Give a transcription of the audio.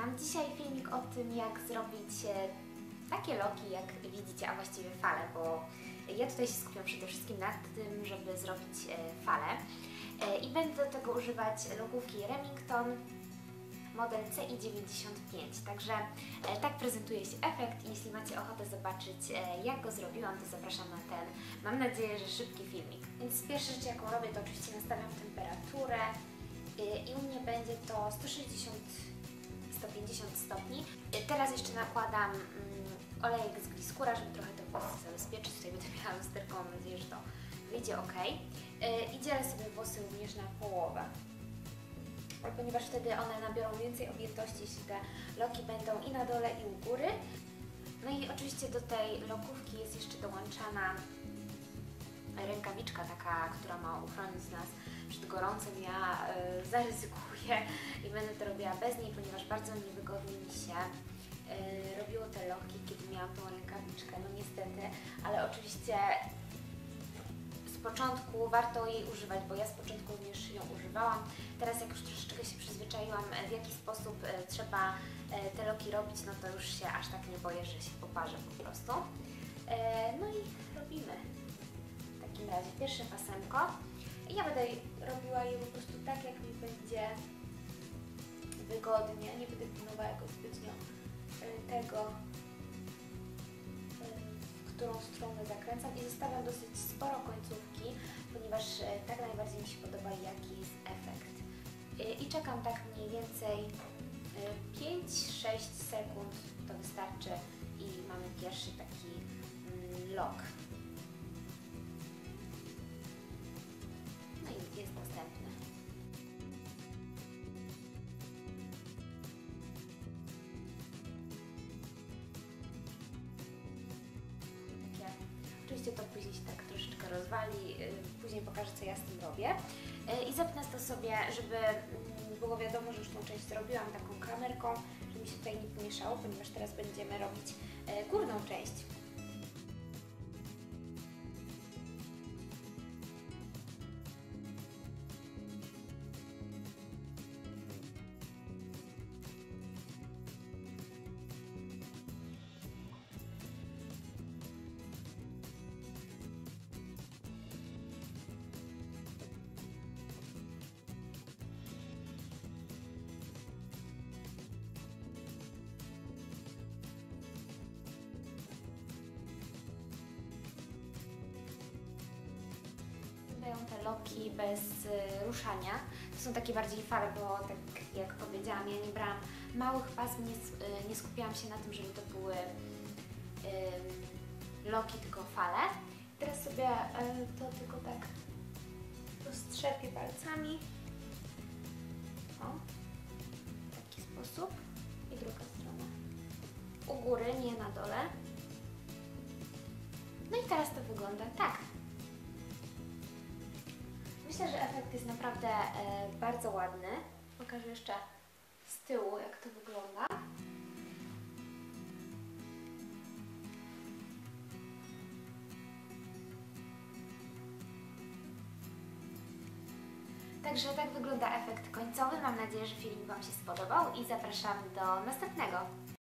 witam. Dzisiaj filmik o tym, jak zrobić e, takie loki, jak widzicie, a właściwie fale, bo ja tutaj się skupiam przede wszystkim nad tym, żeby zrobić e, fale. E, I będę do tego używać logówki Remington model CI95. Także tak prezentuje się efekt i jeśli macie ochotę zobaczyć jak go zrobiłam, to zapraszam na ten, mam nadzieję, że szybki filmik. Więc pierwsza rzecz jaką robię to oczywiście nastawiam temperaturę i u mnie będzie to 160 150 stopni. Teraz jeszcze nakładam mm, olejek z gliskura, żeby trochę te włosy zabezpieczyć. Tutaj będę miała lusterką, mam nadzieję, że to wyjdzie ok. E, I dzielę sobie włosy również na połowę ponieważ wtedy one nabiorą więcej objętości, jeśli te loki będą i na dole i u góry. No i oczywiście do tej lokówki jest jeszcze dołączana rękawiczka taka, która ma uchronić nas przed gorącem. Ja y, zaryzykuję i będę to robiła bez niej, ponieważ bardzo niewygodnie mi się y, robiło te loki, kiedy miałam tą rękawiczkę, no niestety, ale oczywiście z początku warto jej używać, bo ja z początku również ją używałam. Teraz jak już troszeczkę się przyzwyczaiłam, e, w jaki sposób e, trzeba e, te loki robić, no to już się aż tak nie boję, że się poparzę po prostu. No i robimy. Takim razie pierwsze pasemko. Ja będę robiła je po prostu tak, jak mi będzie wygodnie. Nie będę pilnowała jakoś zbytnio tego, w którą stronę zakręcam i zostawiam dosyć sporo końcówki, ponieważ tak najbardziej mi się podoba, jaki jest efekt. I czekam tak mniej więcej 5-6 sekund, to wystarczy i mamy pierwszy taki mm, lok. To później się tak troszeczkę rozwali, później pokażę co ja z tym robię. I zapnę to sobie, żeby było wiadomo, że już tą część zrobiłam taką kamerką, żeby mi się tutaj nie pomieszało, ponieważ teraz będziemy robić górną część. Wyglądają te loki bez y, ruszania. To są takie bardziej fale, bo tak jak powiedziałam, ja nie brałam małych pasm, nie, y, nie skupiałam się na tym, żeby to były loki, tylko fale. Teraz sobie y, to tylko tak roztrzepię palcami. O, w taki sposób. I druga strona. U góry, nie na dole. No i teraz to wygląda tak. Myślę, że efekt jest naprawdę e, bardzo ładny. Pokażę jeszcze z tyłu, jak to wygląda. Także tak wygląda efekt końcowy. Mam nadzieję, że film Wam się spodobał i zapraszam do następnego.